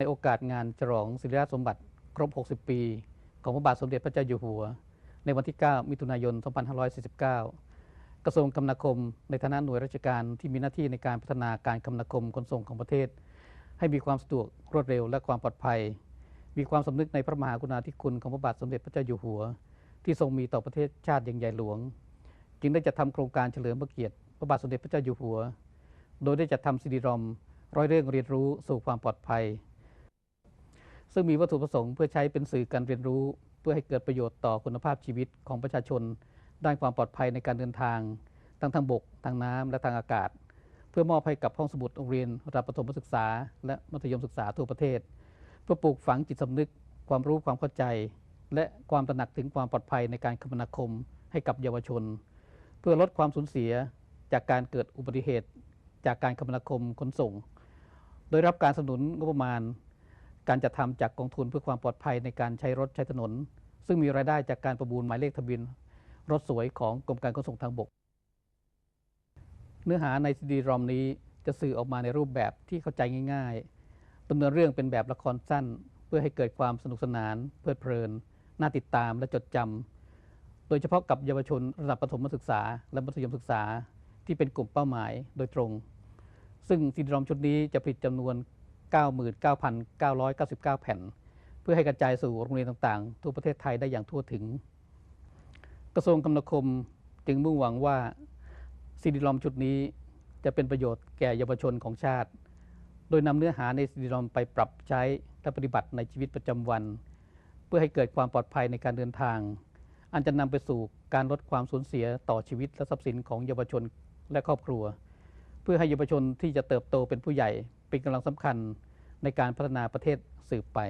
ในโอกาสงานฉลองศิริราชสมบัติครบ 60 ปี ของพระบาทสมเด็จพระเจ้าอยู่หัว ในวันที่ 9 มิถุนายน 2549 กระทรวงคมนาคม ในฐานะหน่วยราชการที่มีหน้าที่ในการพัฒนาการคมนาคมขนส่งของประเทศ ให้มีความสะดวกรวดเร็วและความปลอดภัย มีความสำนึกในพระมหากรุณาธิคุณของพระบาทสมเด็จพระเจ้าอยู่หัว ที่ทรงมีต่อประเทศชาติอย่างใหญ่หลวง จึงได้จัดทำโครงการเฉลิมพระเกียรติพระบาทสมเด็จพระเจ้าอยู่หัว โดยได้จัดทำซีดีรอมร้อยเรื่องเรียนรู้สู่ความปลอดภัย ซึ่งมีวัตถุประสงค์เพื่อใช้เป็นสื่อการเรียนรู้ เพื่อให้เกิดประโยชน์ต่อคุณภาพชีวิตของประชาชน ด้านความปลอดภัยในการเดินทาง ทั้งทางบก ทางน้ำและทางอากาศ เพื่อมอบให้กับห้องสมุดโรงเรียนระดับประถมศึกษา และมัธยมศึกษาทั่วประเทศ เพื่อปลูกฝังจิตสำนึก ความรู้ความเข้าใจ และความตระหนักถึงความปลอดภัยในการคมนาคม ให้กับเยาวชน เพื่อลดความสูญเสียจากการเกิดอุบัติเหตุ จากการคมนาคมขนส่ง โดยรับการสนับสนุนงบประมาณ การจัดทำจากกองทุนเพื่อความปลอดภัยในการใช้รถใช้ถนน ซึ่งมีรายได้จากการประมูลหมายเลขทะเบียนรถสวยของกรมการขนส่งทางบก เนื้อหาในซีดีรอมนี้จะสื่อออกมาในรูปแบบที่เข้าใจง่าย ๆดำเนินเรื่องเป็นแบบละครสั้น เพื่อให้เกิดความสนุกสนาน เพลิดเพลิน น่าติดตามและจดจำ โดยเฉพาะกับเยาวชนระดับประถมศึกษา และมัธยมศึกษา ที่เป็นกลุ่มเป้าหมายโดยตรง ซึ่งซีดีรอมชุดนี้จะผลิตจำนวน 99,999 แผ่น เพื่อให้กระจายสู่โรงเรียนต่างๆ ทั่วประเทศไทยได้อย่างทั่วถึง กระทรวงคมนาคมจึงมุ่งหวังว่าซีดีรอมชุดนี้จะเป็นประโยชน์แก่เยาวชนของชาติ โดยนำเนื้อหาในซีดีรอมไปปรับใช้และปฏิบัติในชีวิตประจำวัน เพื่อให้เกิดความปลอดภัยในการเดินทาง อันจะนำไปสู่การลดความสูญเสียต่อชีวิตและทรัพย์สินของเยาวชนและครอบครัว เพื่อให้เยาวชนที่จะเติบโตเป็นผู้ใหญ่ เป็นกำลังสำคัญในการพัฒนาประเทศสืบไป